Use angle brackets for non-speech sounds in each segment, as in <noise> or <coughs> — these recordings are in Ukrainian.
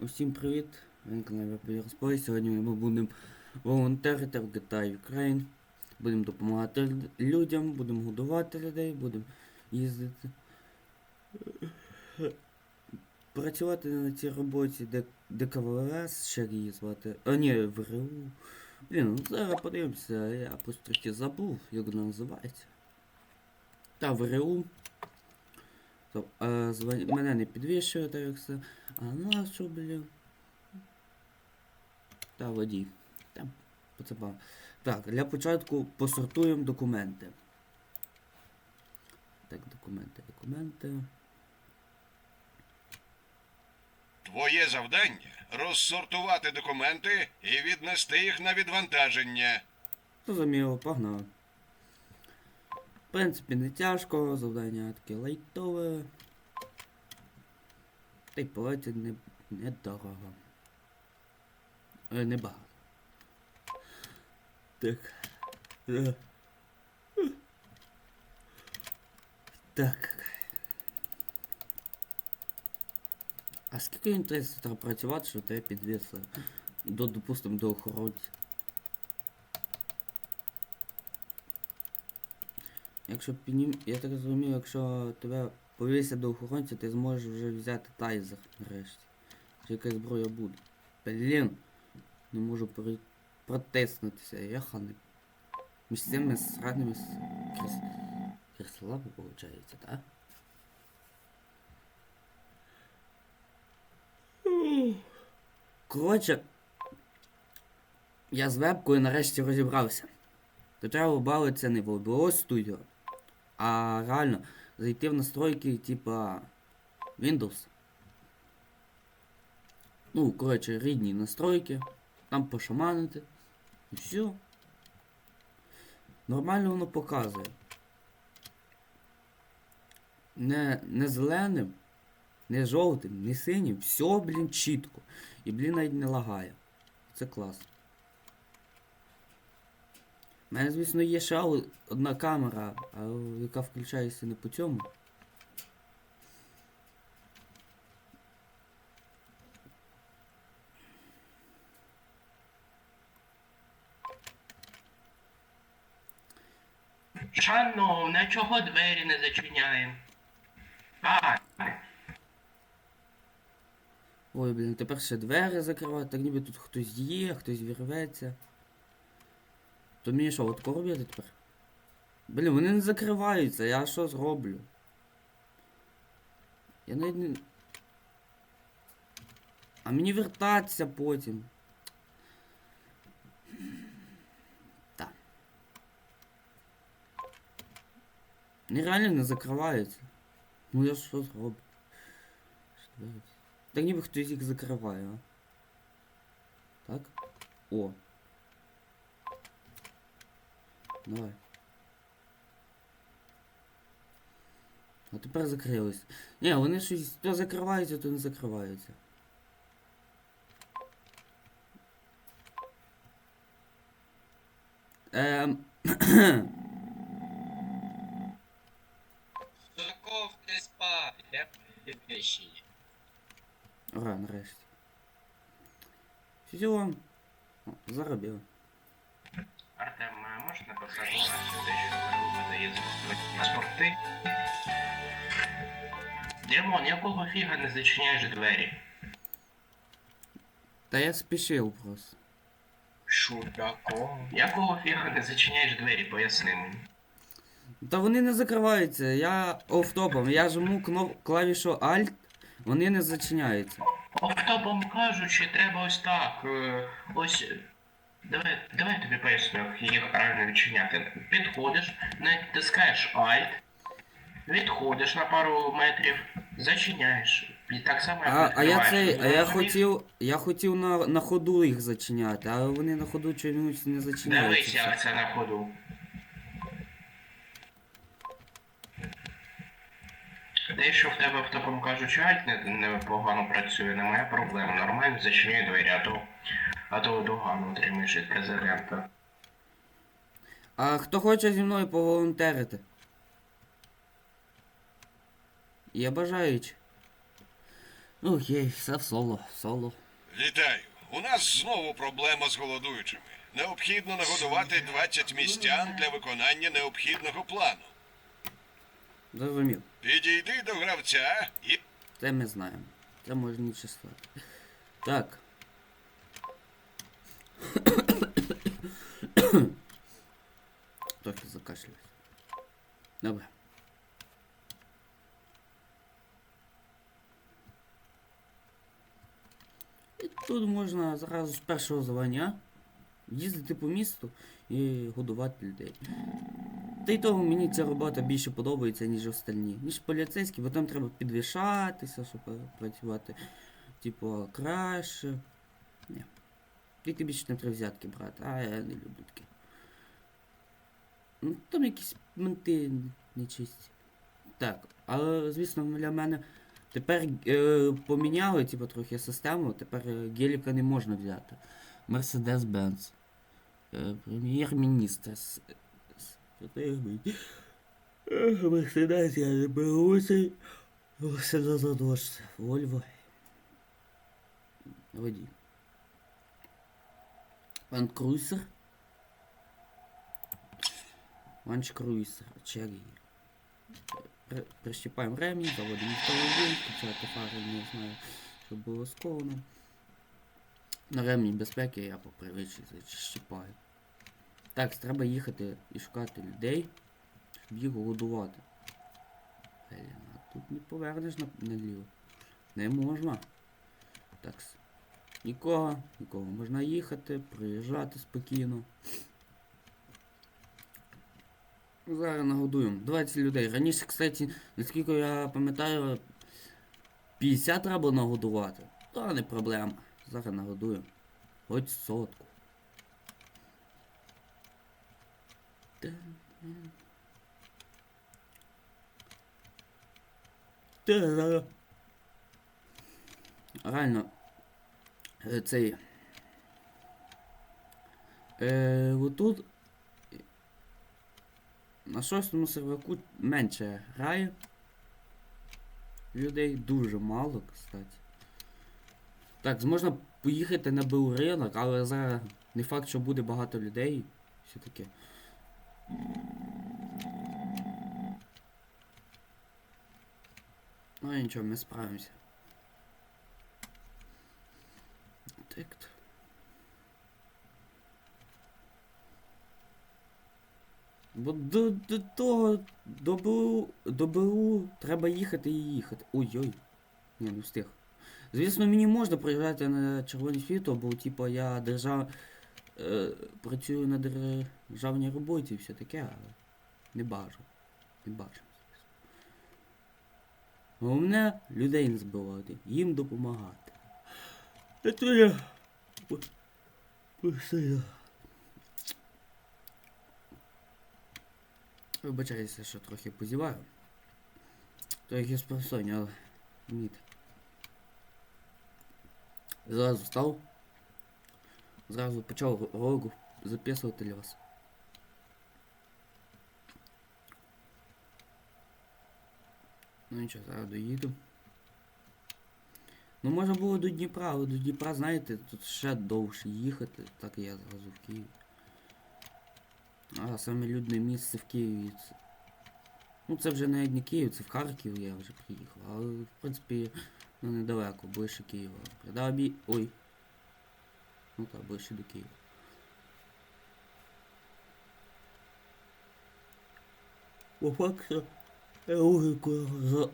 Усім привіт! Ви на каналі Розплей. Сьогодні ми будемо волонтерити в GTA Ukraine. Будемо допомагати людям, будемо годувати людей, будемо їздити. Працювати на цій роботі ДКВС, ще її звати. А ні, ВРУ. Блін, ну зараз подивимося, я просто трохи забув, як вона називається. Та ВРУ. Стоп, а, звон- мене не підвищує, так як все. А ну а що, блін? Та водій. Там поцепав. Так, для початку посортуємо документи. Так, документи, документи. Твоє завдання розсортувати документи і віднести їх на відвантаження. Зрозуміло, погнали. В принципі, не тяжко, завдання таке лайтове. Та й платять не, недорого. Е, небагато. Так. Е. Так. А скільки він треба працювати, що тебе підвісили? До, допустимо, до охоронця. Якщо піднім... Я так розумію, якщо тебе повісять до охоронця, ти зможеш вже взяти тайзер нарешті. Чи якась зброя буде. Блін. Не можу пере... протиснутися, я хани. Між цими сраними крес... креслами, виходить, так? Коротше, я з вебкою нарешті розібрався. То треба бавитися не в OBS Studio, а реально зайти в настройки типа Windows. Ну, коротше, рідні настройки, там пошаманити. І все. Нормально воно показує. Не, не зеленим, не жовтим, не синім. Все, блін, чітко. І, блін, навіть не лагає. Це класно. У мене, звісно, є ще одна камера, яка включається не по цьому. Шановне, чого двері не зачиняємо? А, Ой, блін, тепер ще двері закривають, так ніби тут хтось є, хтось вірветься. То мені що, от робити тепер? Блін, вони не закриваються, я що зроблю? Я навіть не. А мені вертатися потім. Так. Нереально не закриваються. Ну я що зроблю? Так ніби хтось їх закриває, а. Так? О. Давай. А тепер закрились. Ні, вони щось то закриваються, то не закриваються. Ем. Соков не спав, я вещі. Ура, нарешті. Все, О, заробив. Артем, а можеш написати на сюди, що ЗРУ видає паспорти? Дімон, якого фіга не зачиняєш двері? Та я спішив просто. Що такого? Якого фіга не зачиняєш двері, поясни мені. Та вони не закриваються, я офтопом, я жму кноп... клавішу Alt, вони не зачиняються. Офтопом кажучи, треба ось так. е, Ось. Давай, давай я тобі поясню, як їх правильно відчиняти. Підходиш, натискаєш Alt, відходиш на пару метрів, зачиняєш. І так само як А, а я відкриваєш. цей, а я Розумієш? хотів, я хотів на, на ходу їх зачиняти, але вони на ходу чомусь не Дивись, зачиняються. як це на ходу. Те, що в тебе автопом кажучи, альт не, не погано працює, не моя проблема. Нормально зачиняй двері, а то, а то догано отримаєш від президента. А хто хоче зі мною поволонтерити? Є бажаючі. Окей, все в соло, соло. Вітаю. У нас знову проблема з голодуючими. Необхідно нагодувати 20 містян для виконання необхідного плану. Зрозумів. Підійди до гравця і Це ми знаємо. Це можна не числити. Так. <coughs> Трохи закашлююсь. Добре. І тут можна зразу з першого звання їздити по місту і годувати людей. Та й того мені ця робота більше подобається, ніж остальні. Ніж поліцейські, бо там треба підвішатися, щоб працювати. Типу, краще. Тільки більше не треба взятки брати, а я не люблю таке. Ну, там якісь менти нечисті. Так, але звісно для мене тепер е, поміняли типу, трохи систему, тепер е, геліка не можна взяти. Мерседес-Бенц. Е, прем'єр-міністр. Ех, Мерседес я не беруся. Мерседес за. Вольво. Водій. Пан Круйсер. Ланч Круйсер. Черги. При- Прищіпаємо ремінь, заводимо автомобіль, включати фари, не знаю, щоб було сковано. На ремінь безпеки я по привичці зачіпаю. Так, треба їхати і шукати людей, щоб їх годувати. Блін, а тут не повернеш на, наліво. Не можна. Так. Нікого, нікого. Можна їхати, приїжджати спокійно. Зараз нагодуємо. 20 людей. Раніше, кстати, наскільки я пам'ятаю, 50 треба нагодувати. То не проблема. Зараз нагодуємо. Хоч сотку. Реально. Е, Цей. Е, отут. На шостому серваку менше грає. Людей дуже мало, кстати. Так, можна поїхати на БУ ринок, але зараз не факт, що буде багато людей. Все таке. Ну нічого, ми справимося. Так. Бо до, до того до БУ, треба їхати і їхати. Ой-ой. Ні, не встиг. Звісно, мені можна приїжджати на червоне світло, бо типу я держав. Е, працюю на державній роботі і все таке, але не бажу. Не бажу. Головне людей не збивати, їм допомагати. Це я. Постійно. Вибачаюся, що трохи позіваю. Трохи спросоння, але ні. Зразу встав. Зразу почав ролик записувати для вас. Ну нічого, зараз доїду. Ну можна було до Дніпра, але до Дніпра, знаєте, тут ще довше їхати, так я зразу в Київ. А саме людне місце в Києві. Це... Ну це вже навіть не Київ, це в Харків я вже приїхав. Але в принципі ну, недалеко, ближче Києва. Придав бі... Ой. Ну так, ближче до Києва. По факту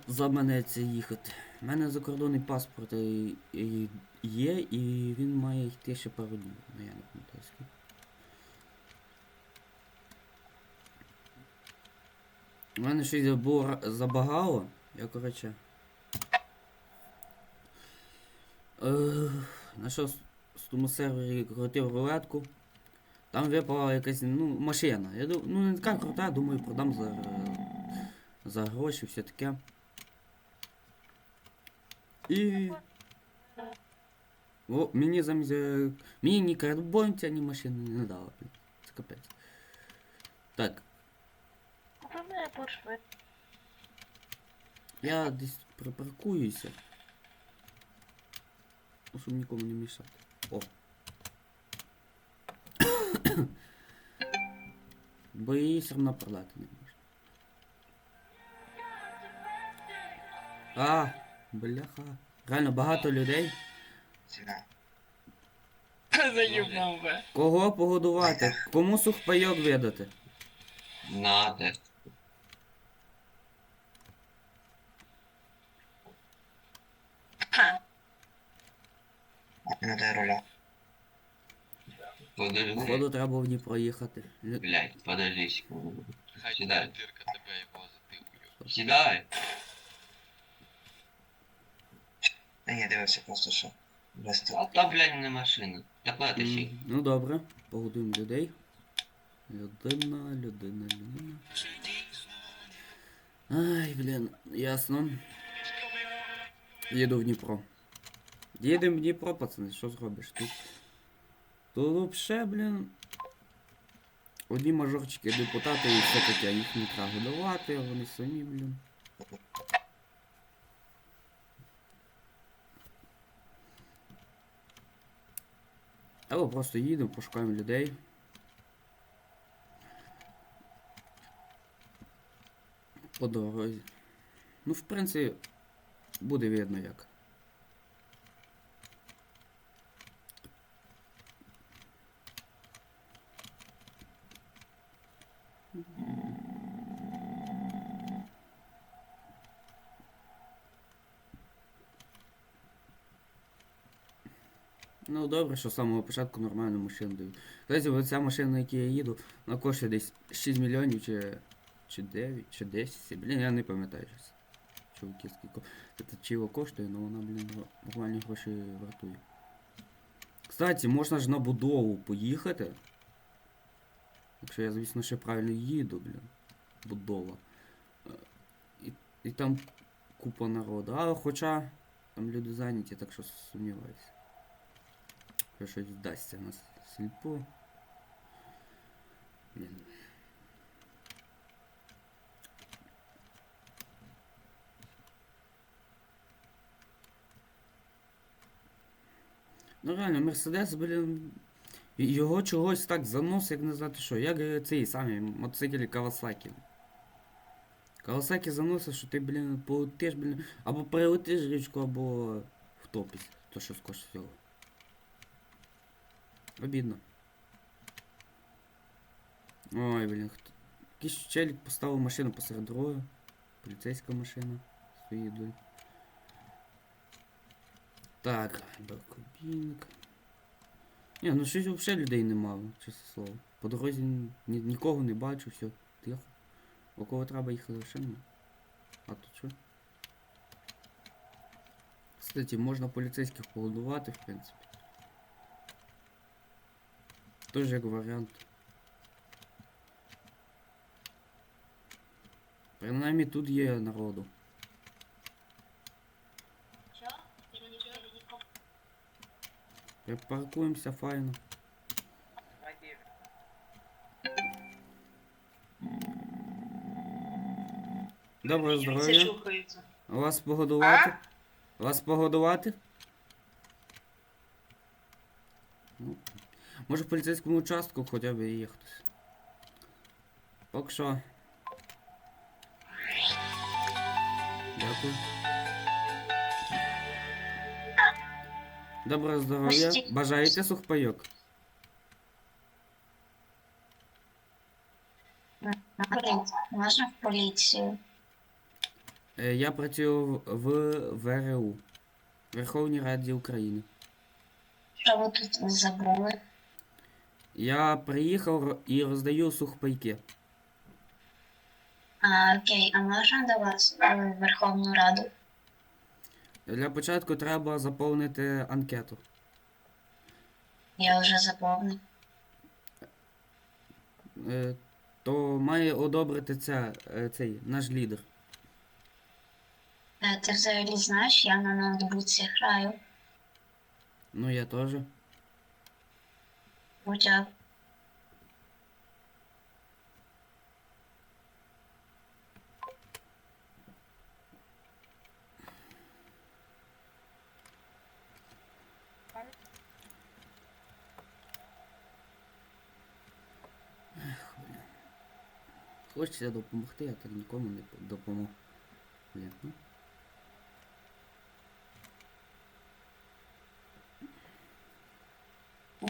заманеться їхати. У мене закордонний паспорт є, і він має йти ще пару днів. Ну я не пам'ятаю скільки. У мене щось забагало. Я, коротше. Е, на шостому сервері крутив рулетку. Там випала якась ну, машина. Я думаю, ну не така крута, думаю, продам за, за гроші, все таке. І. О, мені замість. е, Мені ні карбонця, ні машини не дали. Це капець. Так. Я десь припаркуюся. Ну, Щоб нікому не мішати. О. <coughs> Бо її все одно продати не А, бляха. Реально багато людей. Заїбав би. Кого погодувати? Кому сухпайок видати? Надо. Дай руля. Подожди. Походу треба в Дніпро їхати. Лю- Блять, подожди секунду. Сідай. Сідай. Та ні, дивився просто, що. Без А та, блядь, не машина. Ти ще. Ну добре, погодуємо людей. Людина, людина, людина. Ай, блін, ясно. Їду в Дніпро. Їдемо в Дніпро, пацани, що зробиш тут? Тут вообще, блін. Одні мажорчики депутати і все таке, їх не треба годувати, а вони самі, блін. Або просто їдемо, пошукаємо людей. По дорозі. Ну, в принципі, буде видно як. Ну добре, що з самого початку нормальну машину дають. Кстати, ця машина, на якій я їду, вона коштує десь 6 мільйонів чи, чи 9, чи 10. Блін, я не пам'ятаю зараз. Чуваки, скільки. Це чого коштує, але вона, блін, нормальні гроші вартує. Кстати, можна ж на будову поїхати. Якщо я, звісно, ще правильно їду, блін. Будова. Е, І, і там купа народу. А хоча там люди зайняті, так що сумніваюся. Що щось вдасться на сільпо. Блін. Ну реально, Мерседес, блін. Його чогось так заносить, як не знати що. Як цей самий мотоциклі Кавасакі. Кавасакі заносить, що ти, блін, полетиш, блін, або перелетиш річку, або втопись. То що скоріш всього. Обідно. Ой, блін, хто. Якийсь челік поставив машину посеред дороги. Поліцейська машина. Стоїть вдоль. Так, докубінок. Ні, ну щось взагалі людей нема, чесне слово. По дорозі ні, нікого не бачу, все, тихо. Около треба їхати взагалі. А тут що? Кстати, можна поліцейських погодувати, в принципі. Тоже як варіант. Принаймні тут є народу. Припаркуємося файно. Доброго здоров'я. Вас погодувати? Вас погодувати? Ну, може в поліцейському участку хоча б є хтось. Поки що. Дякую. Доброго здоров'я. Бажаєте сухпайок? Можна в поліцію. Е, Я працюю в в ВРУ. Верховній Раді України. Що ви тут забули? Я приїхав і роздаю сухпайки. А, окей, а можна до вас в Верховну Раду? Для початку треба заповнити анкету. Я вже заповнив. Е, То має одобрити ця, е, цей наш лідер. Е, Ти взагалі знаєш, я на ноутбуці граю. Ну я теж. Watch out. Хочеться допомогти, а так нікому не допомог. Блін, ну.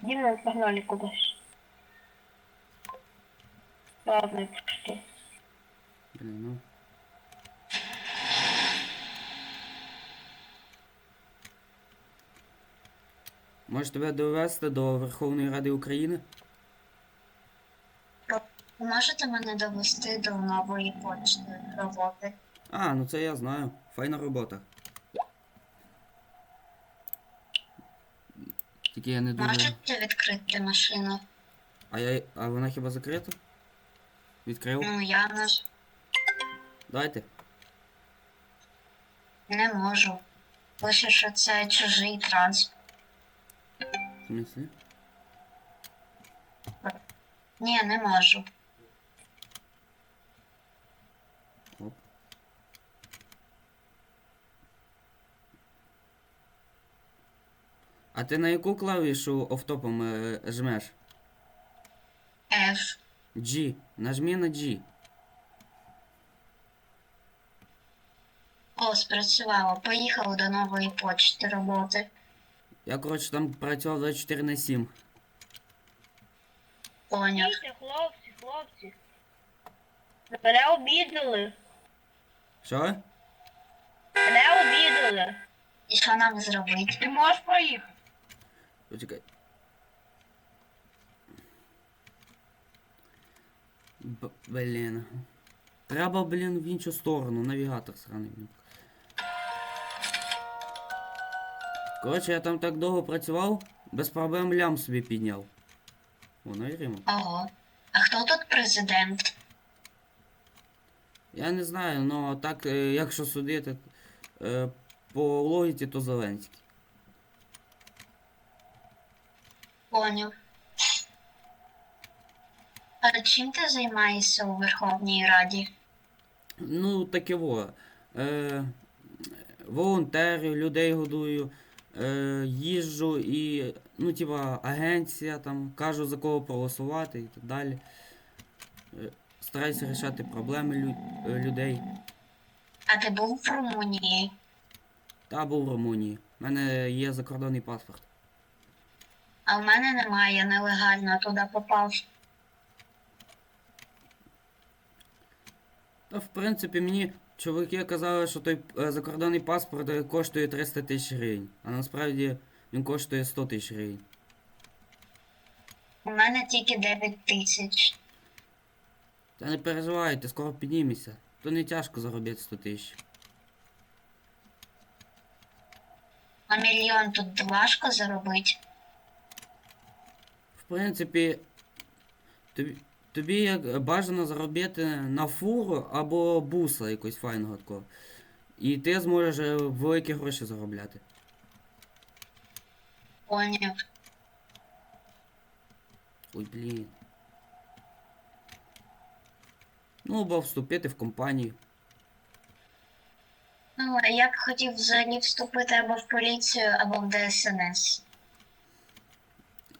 Дима, погнали куда-то. Ладно, что? Блін, ну. Може тебе довести до Верховної Ради України? Можете мене довести до нової почти роботи? А, ну це я знаю. Файна робота. Тільки я не дуже. Можете відкрити машину? А я. А вона хіба закрита? Відкрив? Ну я на ж Дайте. не можу. Пише, що це чужий транспорт. В смысле? Ні, не можу. А ти на яку клавішу офтопом е, жмеш? F. G. Нажми на G. О, спрацювало. Поїхали до нової почти роботи. Я, коротше, там працював 24 на 7. Поняв. Дивіться, хлопці, хлопці. Мене обідали. Що? Мене обідали. І що нам зробити? Ти можеш проїхати? Почекай. Б- блін. Треба, блін, в іншу сторону. Навігатор сраний, блін. Коротше, я там так довго працював, без проблем лям собі підняв. О, навіримо. Ого. А хто тут президент? Я не знаю, але так, е, якщо судити е, по логіці, то Зеленський. Поняв. А чим ти займаєшся у Верховній Раді? Ну, таке во. Е, волонтерів, людей годую, е, їжджу і, ну, типа, агенція там, кажу за кого проголосувати і так далі. Е, стараюся рішати проблеми лю- е, людей. А ти був в Румунії? Та був в Румунії. У мене є закордонний паспорт. А в мене немає, я нелегально туди попав. Та, в принципі, мені чоловіки казали, що той е, закордонний паспорт е, коштує 300 тисяч гривень. А насправді він коштує 100 тисяч гривень. У мене тільки 9 тисяч. Та не переживайте, скоро піднімеся. То не тяжко заробити 100 тисяч. А мільйон тут важко заробити. В принципі, тобі, тобі як бажано заробити на фуру або буса якось файного такого. І ти зможеш е, великі гроші заробляти. Поняв. Ой, блін. Ну, або вступити в компанію. Ну, а я б хотів взагалі вступити або в поліцію, або в ДСНС.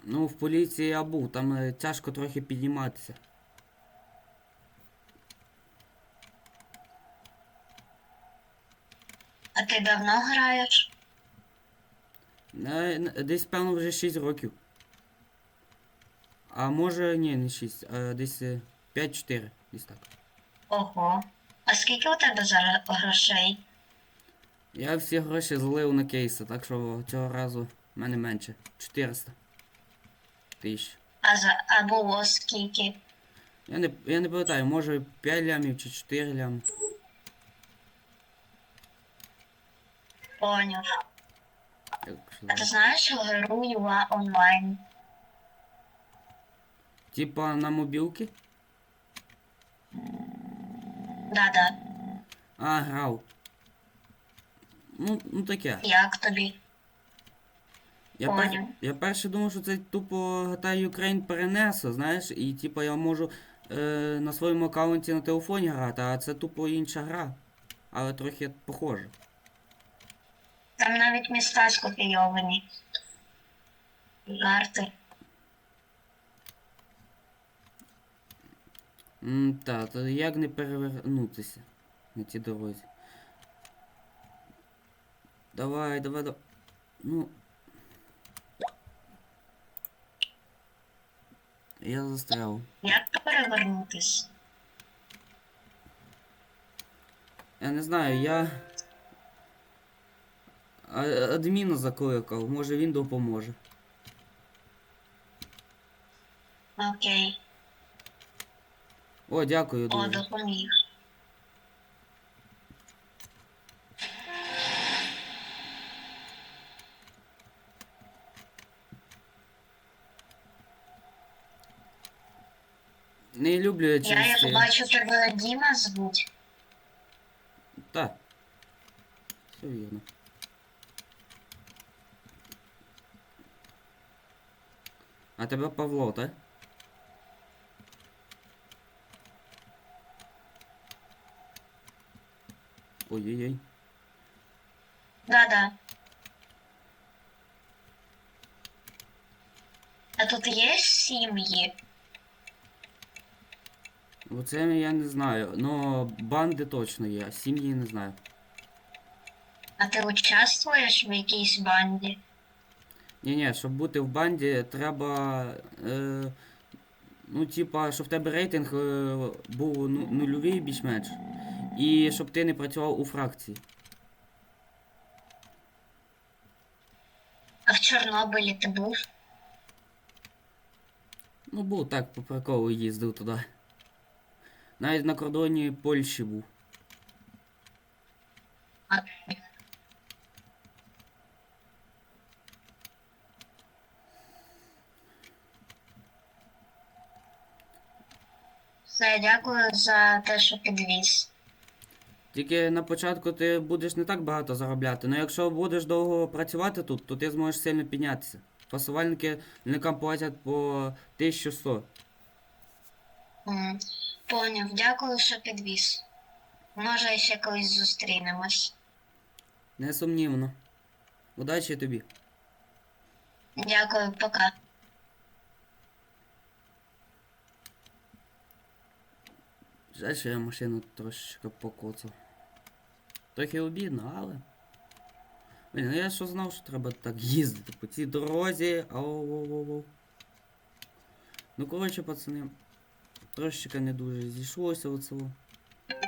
Ну, в поліції я був, там е, тяжко трохи підніматися. А ти давно граєш? Е, Десь, певно, вже 6 років. А може, ні, не 6, а десь е, 5-4, десь так. Ого. А скільки у тебе зараз грошей? Я всі гроші злив на кейси, так що цього разу в мене менше. 400 тисяч. А за а було скільки? Я не, я не пам'ятаю, може 5 лямів чи 4 лями. Поняв. А ти знаєш гру Юла онлайн? Типа на мобілки? Да-да. А, грав. Ну, ну таке. Як тобі? Я, пер... Поняв. я перше думав, що це тупо GTA Ukraine перенесло, знаєш, і типу я можу е, на своєму аккаунті на телефоні грати, а це тупо інша гра. Але трохи похоже. Там навіть міста скопійовані. Карти. М, Та, то як не перевернутися на цій дорозі? Давай, давай, давай. Ну. Я застрял. Як перевернутись? Я не знаю, я. Адміна закликав, може він допоможе. Окей. О, дякую О, дуже. допоміг. Не люблю я Я через як це. бачу, тебе Діма звуть. Так. Все вірно. А тебе Павло, так? Ой-ой-ой. Да-да. А тут є сім'ї? Оце я не знаю. Но банди точно є, а сім'ї не знаю. А ти участвуєш в якійсь банді? Ні, ні, щоб бути в банді, треба. Е, ну, типа, щоб в тебе рейтинг е, був ну, нульовий більш-менш. І щоб ти не працював у фракції. А в Чорнобилі ти був? Ну, був так, по приколу їздив туди. Навіть на кордоні Польщі був. Все, дякую за те, що підвіз. Тільки на початку ти будеш не так багато заробляти, але якщо будеш довго працювати тут, то ти зможеш сильно піднятися. Фасувальники платять по 1100. М, Поняв, дякую, що підвіз. Може, ще колись зустрінемось. Несумнівно. Удачі тобі. Дякую, пока. Жаль, що я машину трошечки покоцав. Трохи обідно, але. Блін, ну я що знав, що треба так їздити по цій дорозі. Ау-воу-воу-воу. Ну, коротше, пацани, трошечки не дуже зійшлося оцього.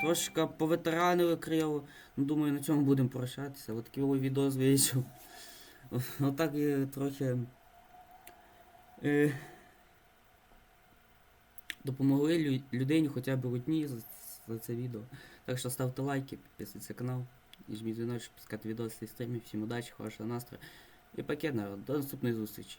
Трошечки поветеранили криво. Ну, думаю, на цьому будемо прощатися. От такий відос вийшов. Отак і трохи. Е, допомогли лю- людині хоча б одній за, за це відео. Так що ставте лайки, підписуйтесь на канал, і жміть дзвіночок, пускати відоси і стрімів. Всім удачі, хорошого настрою. І пакет народ. До наступної зустрічі.